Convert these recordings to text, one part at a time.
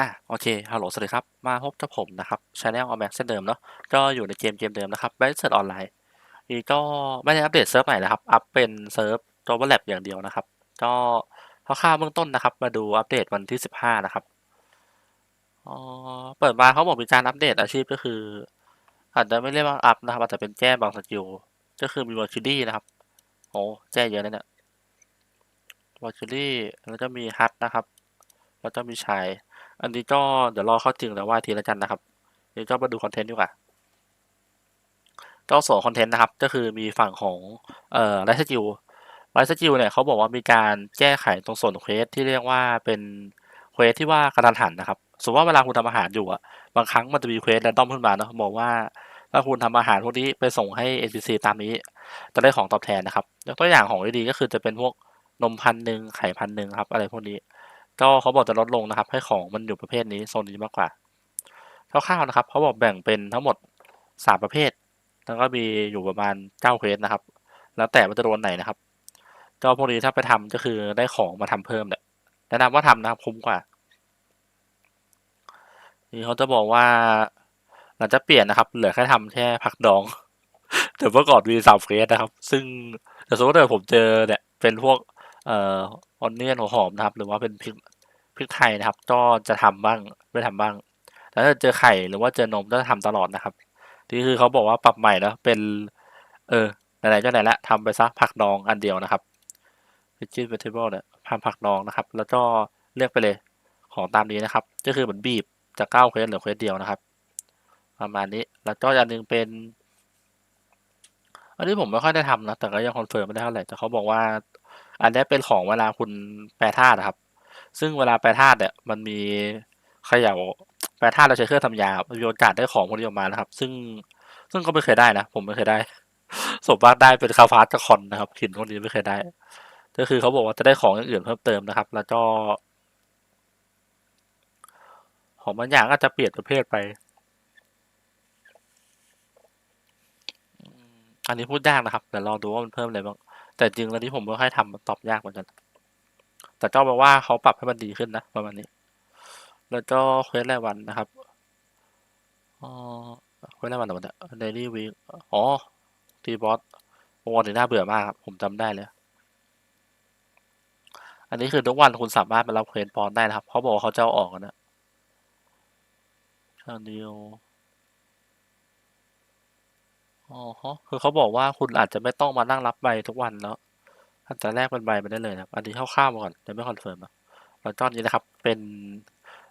อะโอเคฮัลโหลสวัสดีครับ มาพบกับผมนะครับชาแนลออแม็กเช่นเดิมเนาะก็อยู่ในเกมเกมเดิมนะครับไบเซอร์ออนไลน์นี่ก็ไม่ได้อัปเดตเซิร์ฟใหม่นะครับ อัปเป็นเซิร์ฟตัวแลบอย่างเดียวนะครับ ก็คร่าวๆเบื้องต้นนะครับ มาดูอัปเดตวันที่สิบห้านะครับอ๋อเปิดมาเขาบอกมีการอัปเดตอาชีพก็คือ อาจจะไม่เรียกว่าอัพนะครับอาจจะเป็นแก้บางสกิลก็คือมีวอร์คิลี่นะครับโอ้แก้เยอะเลยเนี่ยวอร์คิลี่แล้วก็มีฮัทนะครับ แล้วก็มีชาย อันนี้ก็เดี๋ยวรอเข้าจริงแล้วว่าทีละกันนะครับเดี๋ยวก็มาดูคอนเทนต์ดีกว่าก็ส่วนคอนเทนต์นะครับ ก็คือมีฝั่งของเอ่อไลฟ์สกิลไลฟ์สกิลเนี่ยเขาบอกว่ามีการแก้ไขตรงส่วนเควสที่เรียกว่าเป็นเควสที่ว่ากระทันหันนะครับสมมติว่าเวลาคุณทำอาหารอยู่อะบางครั้งมันจะมีเควสแรนดอมขึ้นมาเนาะบอกว่าถ้าคุณทำอาหารพวกนี้ไปส่งให้ NPC ตามนี้ จะได้ของตอบแทนนะครับยกตัวอย่างของดีๆก็คือจะเป็นพวกนมพันหนึ่งไข่พันหนึ่งครับ อะไรพวกนี้ ก็เขาบอกจะลดลงนะครับ ให้ของมันอยู่ประเภทนี้โซนนี้มากกว่าคร่าวๆนะครับเขาบอกแบ่งเป็นทั้งหมดสามประเภท แล้วก็มีอยู่ประมาณเก้าเควสนะครับ แล้วแต่ว่าจะโดนไหนนะครับก็พวกนี้ถ้าไปทำก็คือได้ของมาทำเพิ่มแหละแนะนำว่าทำนะครับคุ้มกว่านี่เขาจะบอกว่าหลังจากเปลี่ยนนะครับ เหลือแค่ทำแค่ผักดองแต่เมื่อก่อนมีสามเฟสนะครับ ซึ่งแต่สมมติว่าผมเจอเนี่ยเป็นพวก เอ่อออนเนียนหัวหอมนะครับ หรือว่าเป็นพริกพริกไทยนะครับ ก็จะทำบ้างไม่ทำบ้างแต่ถ้าเจอไข่หรือว่าเจอนมก็จะทำตลอดนะครับนี่คือเขาบอกว่าปรับใหม่แล้วเป็น เออไหนๆก็ไหนละทำไปซะผักดองอันเดียวนะครับ veggie vegetable เนี่ยทำผักดองนะครับ แล้วก็เลือกไปเลยของตามนี้นะครับ ก็คือเหมือนบีบจากเก้าเควสเหลือเควสเดียวนะครับ ประมาณนี้แล้วก็อันหนึงเป็น อันนี้ผมไม่ค่อยได้ทำนะ แต่ก็ยังคอนเฟิร์มไม่ได้เท่าไหร่แต่เขาบอกว่า อันนี้เป็นของเวลาคุณแปรธาตุนะครับ ซึ่งเวลาแปรธาตุเนี่ยมันมีเขย่าแปรธาตุเราใช้เครื่องทำยามีโอกาสได้ของพวกนี้ออกมานะครับ ซึ่งซึ่งก็ไม่เคยได้นะ ผมไม่เคยได้สมบัติได้เป็นคาฟาสกับคอนนะครับหินพวกนี้ไม่เคยได้ ก็คือเขาบอกว่าจะได้ของอย่างอื่นเพิ่มเติมนะครับ แล้วก็ ของบางอย่างก็จะเปลี่ยนประเภทไป อันนี้พูดยากนะครับเดี๋ยวลองดูว่ามันเพิ่มอะไรบ้าง แต่จริงแล้วที่ผมไม่ค่อยทำมันตอบยากเหมือนกัน แต่ก็แปลว่าเขาปรับให้มันดีขึ้นนะประมาณนี้ แล้วก็เควสรายวันนะครับอ๋อเควสรายวันแต่วันเดลี่วีอ๋อตีบอสโอ้วันนี้น่าเบื่อมากครับผมจำได้เลย อันนี้คือทุกวันคุณสามารถมารับเควสปอนได้นะครับเขาบอกว่าเขาจะอาออกกันนะชาเดียว อ๋อฮะคือเขาบอกว่าคุณอาจจะไม่ต้องมานั่งรับใบทุกวันแล้วอาจจะแลกเป็นใบไปได้เลยนะครับ อันนี้คร่าวๆมาก่อนยังไม่คอนเฟิร์มนะแล้วก็นี้นะครับ เป็น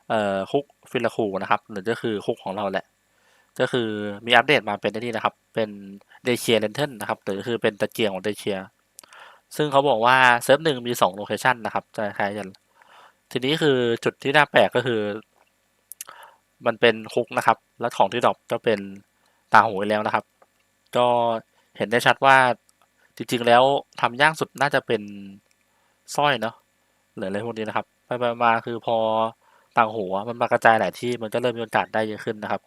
เอ่อคุกฟิลคูนะครับ หรือก็คือคุกของเราแหละ ก็คือมีอัปเดตมาเป็นไอ้นี่นะครับ เป็นเดเชียเลนเทนนะครับ หรือคือเป็นตะเกียงของเดเชีย ซึ่งเขาบอกว่าเซิร์ฟหนึ่งมีสองโลเคชันนะครับจะคล้ายกัน ทีนี้คือจุดที่น่าแปลกก็คือ มันเป็นคุกนะครับ แล้วของที่ดรอปก็เป็นตาหูไปแล้วนะครับ ก็เห็นได้ชัดว่าจริงๆแล้วทำยากสุดน่าจะเป็นสร้อยเนาะหรืออะไรพวกนี้นะครับไปๆมาคือพอต่างหัวมันมากระจายหลายที่มันก็เริ่มมีโอกาสได้เยอะขึ้นนะครับ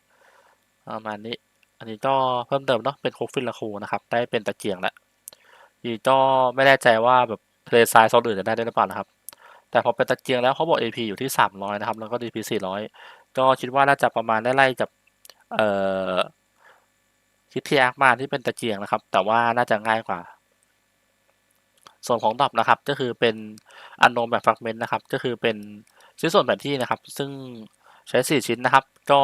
ประมาณนี้ อันนี้ก็เพิ่มเติมเนาะเป็นโคฟิลลาคูนะครับ ได้เป็นตะเกียงแล้วอีกก็ไม่แน่ใจว่าแบบทะเลทรายโซนอื่นจะได้ด้วยหรือเปล่านะครับ แต่พอเป็นตะเกียงแล้วเขาบอก AP อยู่ที่ 300 นะครับ แล้วก็ DP 400 ก็คิดว่าน่าจะประมาณได้ไล่กับเอ่อ คิดที่อามาที่เป็นตะเกียงนะครับ แต่ว่าน่าจะง่ายกว่า ส่วนของดอปนะครับ ก็คือเป็นอันโนมแบบฟรกเมนต์นะครับ ก็คือเป็นชิ้นส่วนแผนที่นะครับ ซึ่งใช้สี่ชิ้นนะครับ ก็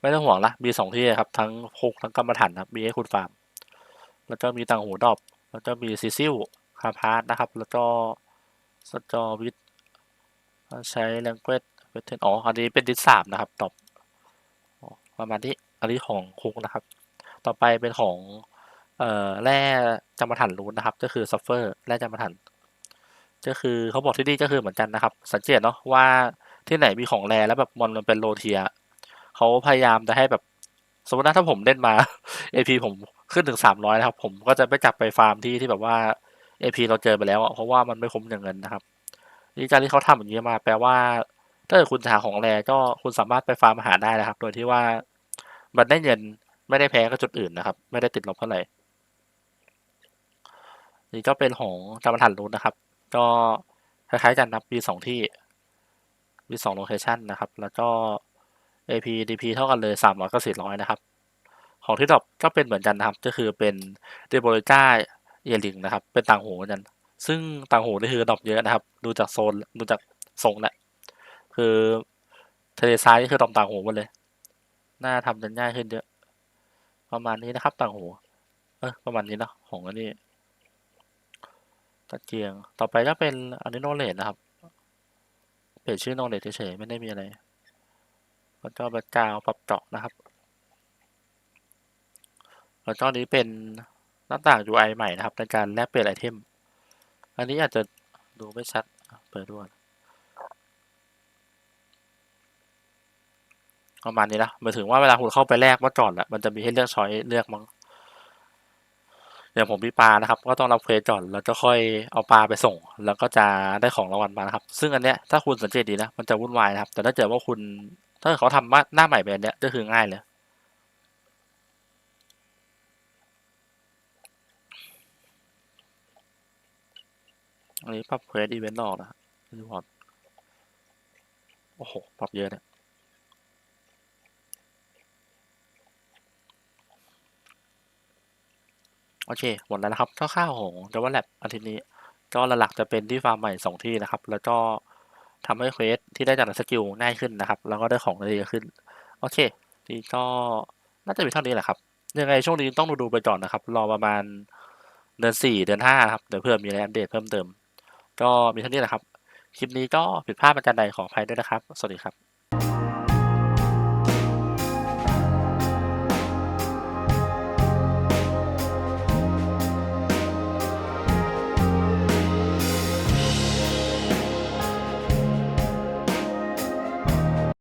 ไม่ต้องห่วงละมีสองที่ครับ ทั้งคุกทั้งกรรมฐานครับมีให้คุณฟาร์ม แล้วก็มีต่างหูดอปแล้วก็มีซิซิลคาพาร์ตนะครับ แล้วก็สจอวิทใช้แลงเกจเวทเทนอ๋ออันนี้เป็นดิสสามนะครับดอปอ๋อประมาณนี้อันนี้ของคุกนะครับ ต่อไปเป็นของเอ่อแร่จำมถันรูนนะครับ ก็คือซัฟเฟอร์แร่จำมถันก็คือเขาบอกที่นี่ก็คือเหมือนกันนะครับ สังเกตเนาะว่าที่ไหนมีของแร่แล้วแบบมอนมันเป็นโลเทียเขาพยายามจะให้แบบสมมติว่าถ้าผมเล่นมา AP ผมขึ้นถึงสามร้อยนะครับ ผมก็จะไม่กลับไปฟาร์มที่ที่แบบว่า AP เราเจอไปแล้วเพราะว่ามันไม่คุ้มอย่างเงินนะครับนี่การที่เขาทำอย่างนี้มาแปลว่า ถ้าเกิดคุณหาของแร่ก็คุณสามารถไปฟาร์มหาได้นะครับ โดยที่ว่ามันได้เงิน ไม่ได้แพ้กับจุดอื่นนะครับ ไม่ได้ติดลบเท่าไหร่นี่ก็เป็นของจำมถันรูนนะครับ ก็คล้ายๆกันนะครับมีสองที่มีสองโลเคชันนะครับ แล้วก็ AP DP เท่ากันเลยสามร้อยกับสี่ร้อยนะครับ ของที่ดรอปก็เป็นเหมือนกันนะครับ ก็คือเป็นเดโบลิจ้าเอลิงนะครับ เป็นต่างหูเหมือนกัน ซึ่งต่างหูนี่คือดรอปเยอะนะครับ ดูจากโซน ดูจากทรงแหล้วคือทะเลทรายนี่คือดรอปต่างหูหมดเลย น่าทำจะง่ายขึ้นเยอะ ประมาณนี้นะครับ ต่างหูเออประมาณนี้นะของอันนี้ตะเกียง ต่อไปก็เป็นอันนี้โนเลดนะครับเปลี่ยนชื่อโนเลดเฉยๆไม่ได้มีอะไรแล้วก็แบ็กกาวปรับเจาะนะครับแล้วก็นี้เป็นหน้าต่าง UI ใหม่นะครับในการแลกเปลี่ยนไอเทม อันนี้อาจจะดูไม่ชัด เปิดด้วย ประมาณนี้นะหมายถึงว่าเวลาคุณเข้าไปแลกเมื่อก่อนอะมันจะมีให้เลือกช้อยเลือกมั้งอย่างผมมีปลานะครับ ก็ต้องรับเควสก่อนแล้วก็ค่อยเอาปลาไปส่ง แล้วก็จะได้ของรางวัลมานะครับ ซึ่งอันเนี้ยถ้าคุณสังเกตดีนะมันจะวุ่นวายนะครับ แต่ถ้าเกิดว่าคุณถ้าเขาทำมาหน้าใหม่แบบเนี้ยก็คือง่ายเลยอันนี้ปรับเควสอีเวนต์ออกนะรีพอร์ตโอ้โห ปรับเยอะเนี่ย โอเค หมดแล้วนะครับคร่าวๆของ Java Lab อาทิตย์นี้ ก็หลักๆจะเป็นที่ฟาร์มใหม่สองที่นะครับ แล้วก็ทำให้เควสที่ได้จากสกิลง่ายขึ้นนะครับ แล้วก็ได้ของได้เยอะขึ้น โอเค นี่ก็น่าจะมีเท่านี้แหละครับ ยังไงช่วงนี้ต้องดูดูๆไปก่อนนะครับ รอประมาณเดือนสี่เดือนห้าครับเดี๋ยวเพื่อมีอะไรอัปเดตเพิ่มเติม ก็มีเท่านี้แหละครับ คลิปนี้ก็ผิดพลาดประการใดขออภัยด้วยนะครับ สวัสดีครับ